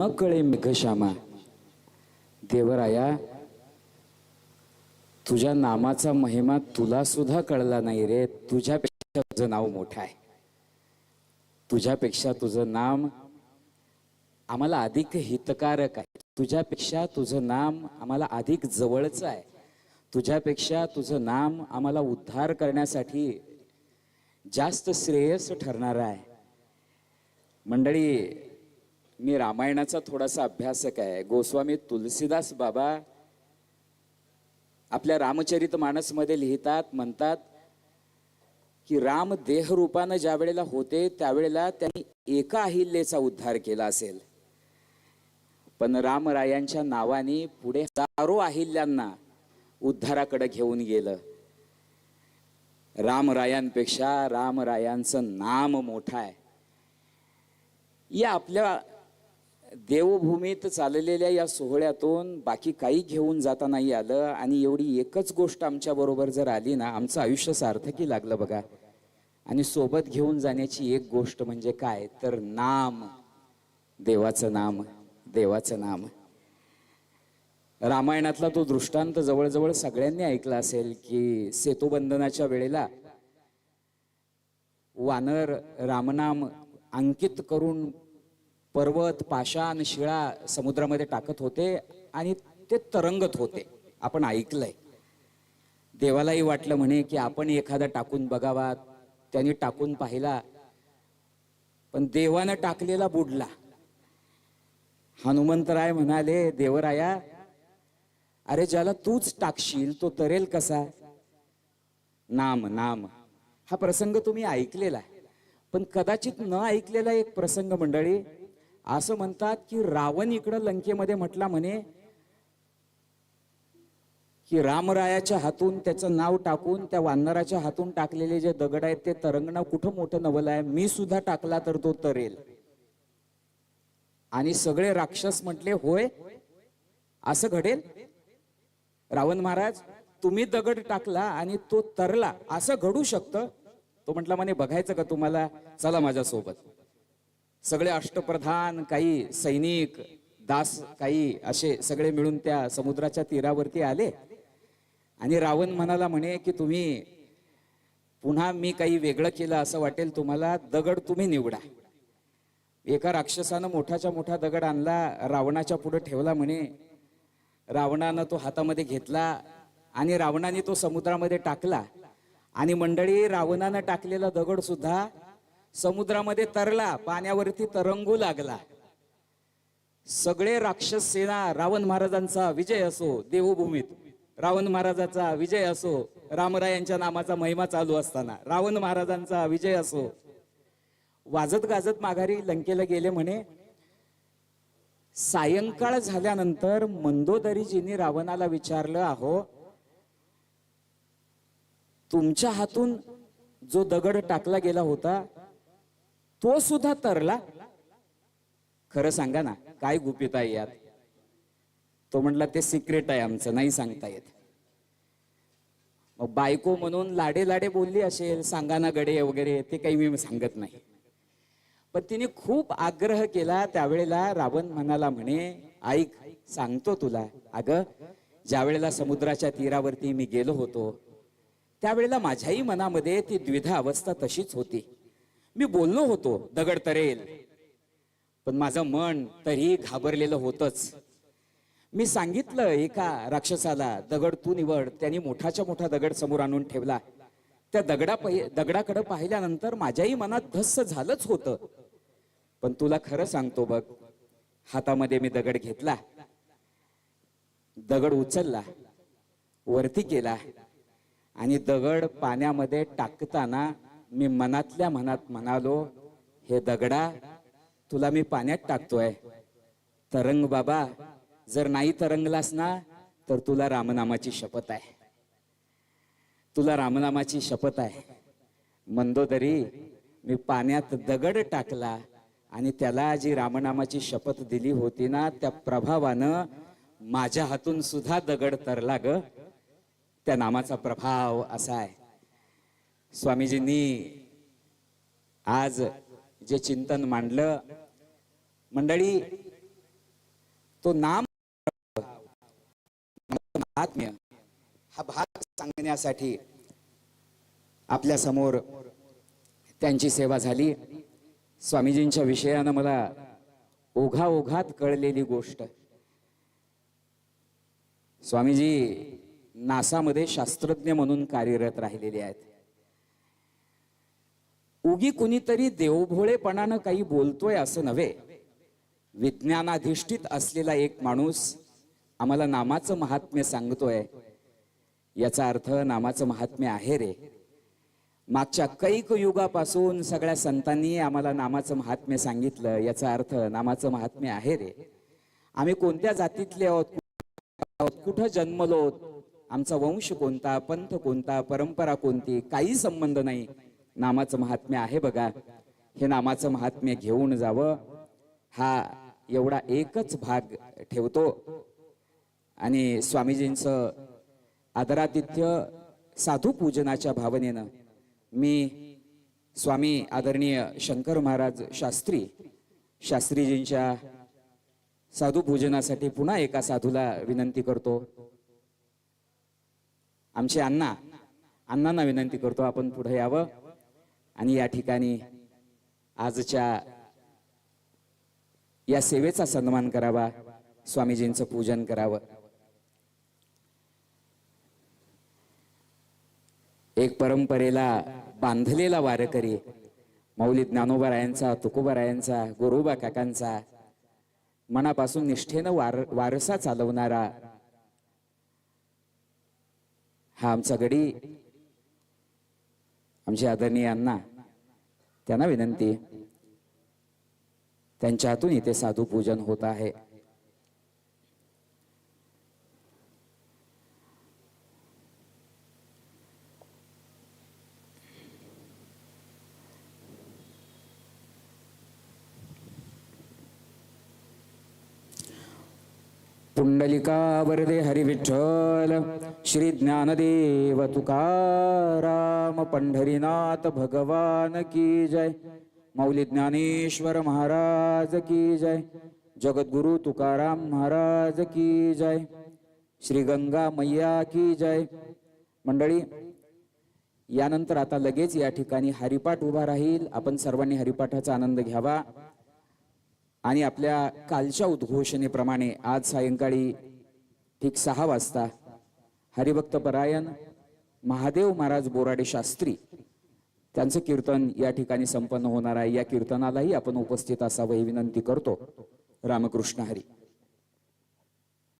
न कळे मेघश्यामा देवराया तुझ्या नामाचा महिमा तुला सुद्धा कळला नाही रे तुझ्यापेक्षा तुझं नाव मोठं आहे तुझ्यापेक्षा तुझं नाम आम्हाला अधिक हितकारक आहे तुझ्यापेक्षा तुझं नाम आम्हाला अधिक जवळचं आहे तुझ्यापेक्षा तुझं नाम आम्हाला उद्धार करण्यासाठी जास्त श्रेयस ठरणार आहे मंडळी मी रामायणाचा थोडासा अभ्यासक आहे. गोस्वामी तुलसीदास बाबा आपल्या रामचरित मानसमध्ये लिहितात म्हणतात की राम देहरूपानं ज्या वेळेला होते त्यावेळेला त्यांनी एका अहिल्याचा उद्धार केला असेल. पण रामरायांच्या नावाने पुढे हजारो अहिल्यांना उद्धाराकडे घेऊन गेलं. रामरायांपेक्षा रामरायांचं नाम मोठं आहे. या आपल्या देवभूमीत चाललेल्या या सोहळ्यातून बाकी काही घेऊन जाता नाही आलं आणि एवढी एकच गोष्ट आमच्या बरोबर जर आली ना आमचं आयुष्य सार्थकी लागलं बघा. आणि सोबत घेऊन जाण्याची एक गोष्ट म्हणजे काय? तर नाम. देवाचं नाम देवाचं नाम. रामायणातला तो दृष्टांत जवळजवळ सगळ्यांनी ऐकला असेल की सेतुबंधनाच्या वेळेला वानर रामनाम अंकित करून पर्वत पाषाण शिळा समुद्रामध्ये टाकत होते आणि ते तरंगत होते. आपण ऐकलंय. देवालाही वाटलं म्हणे की आपण एखादा टाकून बघावा. त्यांनी टाकून पाहिला. पण देवानं टाकलेला बुडला. हनुमंतराय म्हणाले देवराया अरे ज्याला तूच टाकशील तो तरेल कसा? नाम नाम. हा प्रसंग तुम्ही ऐकलेला आहे. पण कदाचित न ऐकलेला एक प्रसंग मंडळी असं म्हणतात की रावण इकडं लंकेमध्ये म्हटला म्हणे की रामरायाच्या हातून त्याचं नाव टाकून त्या वानराच्या हातून टाकलेले जे दगड आहेत ते तरंगणं कुठं मोठं नवल आहे? मी सुद्धा टाकला तर तो तरेल. आणि सगळे राक्षस म्हटले होय असं घडेल? रावण महाराज तुम्ही दगड टाकला आणि तो तरला असं घडू शकतं? तो म्हटला म्हणे बघायचं का तुम्हाला? चला माझ्यासोबत. सगळे अष्टप्रधान काही सैनिक दास काही असे सगळे मिळून त्या समुद्राच्या तीरावरती आले. आणि रावण म्हणाला म्हणे की तुम्ही पुन्हा मी काही वेगळं केलं असं वाटेल तुम्हाला दगड तुम्ही निवडा. एका राक्षसानं मोठाच्या मोठा दगड आणला रावणाच्या पुढे ठेवला म्हणे. रावणानं तो हातामध्ये घेतला आणि रावणाने तो समुद्रामध्ये टाकला. आणि मंडळी रावणानं टाकलेला दगड सुद्धा समुद्रामध्ये तरला पाण्यावरती तरंगू लागला. सगळे राक्षस सेना रावण महाराजांचा विजय असो देवभूमीत. रावण महाराजाचा विजय असो रामरायांच्या नामाचा महिमा चालू असताना. रावण महाराजांचा विजय असो. वाजत गाजत माघारी लंकेला गेले म्हणे. सायंकाळ झाल्यानंतर मंदोदरीजींनी रावणाला विचारलं अहो तुमच्या हातून जो दगड टाकला गेला होता तो सुद्धा तरला. खरं सांगा ना काय गुपित आहे यात? तो म्हटला ते सिक्रेट आहे आमचं नाही सांगता येत. मग बायको म्हणून लाडे लाडे बोलली असेल सांगा ना गडे वगैरे ते काही मी सांगत नाही. पण तिने खूप आग्रह केला त्यावेळेला रावण म्हणाला म्हणे ऐक सांगतो तुला. अगं ज्या वेळेला समुद्राच्या तीरावरती मी गेलो होतो त्यावेळेला माझ्याही मनामध्ये ती द्विधा अवस्था तशीच होती. मी बोललो होतो दगड तरेल पण माझं मन तरी घाबरलेलं होतच. मी सांगितलं एका राक्षसाला दगड तू निवड. त्यांनी मोठाच्या मोठा दगड समोर आणून ठेवला. त्या दगडा दगडाकडे पाहिल्यानंतर माझ्याही मनात धस्स झालंच होतं. पण तुला खरं सांगतो बघ हातामध्ये मी दगड घेतला. दगड उचलला वरती केला. आणि दगड पाण्यामध्ये टाकताना मी मनातल्या मनात म्हणालो हे दगडा तुला मी पाण्यात टाकतोय. तरंग बाबा जर नाही तरंगलास ना तर तुला रामनामाची शपथ आहे. तुला रामनामाची शपथ आहे. मंदोदरी मी पाण्यात दगड टाकला आणि त्याला जी रामनामाची शपथ दिली होती ना त्या प्रभावानं माझ्या हातून सुद्धा दगड तरला ग. त्या नामाचा प्रभाव असा आहे. स्वामीजींनी आज जे चिंतन मांडलं मंडळी तो नाम महात्म्य हा भाग सांगण्यासाठी आपल्यासमोर त्यांची सेवा झाली. स्वामीजींच्या विषयानं मला ओघा ओघात कळलेली गोष्ट. स्वामीजी नासामध्ये शास्त्रज्ञ म्हणून कार्यरत राहिलेले आहेत. उगी कुणीतरी देवभोळेपणानं काही बोलतोय असं नव्हे. विज्ञानाधिष्ठित असलेला एक माणूस आम्हाला नामाचं महात्म्य सांगतोय. याचा अर्थ नामाचं महात्म्य आहे रे. मागच्या कैक युगापासून सगळ्या संतांनी आम्हाला नामाचं महात्म्य सांगितलं. याचा अर्थ नामाचं महात्म्य आहे रे. आम्ही कोणत्या जातीतले आहोत? कुठं जन्मलो आमचा वंश कोणता? पंथ कोणता? परंपरा कोणती? काही संबंध नाही. नामाचं महात्म्य आहे बघा. हे नामाचं महात्म्य घेऊन जावं. हा एवढा एकच भाग ठेवतो. आणि स्वामीजींचं आदरातिथ्य साधू पूजनाच्या भावनेनं मी स्वामी आदरणीय शंकर महाराज शास्त्री शास्त्रीजींच्या साधू पूजनासाठी पुन्हा एका साधूला विनंती करतो. आमचे अण्णा अण्णांना विनंती करतो आपण पुढे यावं. आणि या ठिकाणी आजच्या या सेवेचा सन्मान करावा स्वामीजींचं पूजन करावं. एक परंपरेला बांधलेला वारकरी मौली ज्ञानोबारायांचा तुकोबारायांचा गोरोबा काकांचा मनापासून निष्ठेनं वार वारसा चालवणारा हा आमचा गडी आमचे आदरणीय अण्णा त्यांना विनंती. त्यांच्या हातून इथे साधू पूजन होत आहे. पुंडलिका वरदे हरिविठ्ठल श्री ज्ञानदेव तुकाराम पंढरीनाथ भगवान की जय मौली ज्ञानेश्वर महाराज की जय जगद्गुरु तुकाराम महाराज की जय श्री गंगा मैया की जय. मंडळी यानंतर आता लगेच या ठिकाणी हरिपाठ उभा राहील. आपण सर्वांनी हरिपाठाचा आनंद घ्यावा. आणि आपल्या कालच्या उद्घोषणेप्रमाणे आज सायंकाळी ठीक सहा वाजता हरिभक्त परायण महादेव महाराज बोराडे शास्त्री त्यांचं कीर्तन या ठिकाणी संपन्न होणार आहे. या कीर्तनालाही आपण उपस्थित असावं ही विनंती करतो. रामकृष्ण हरी.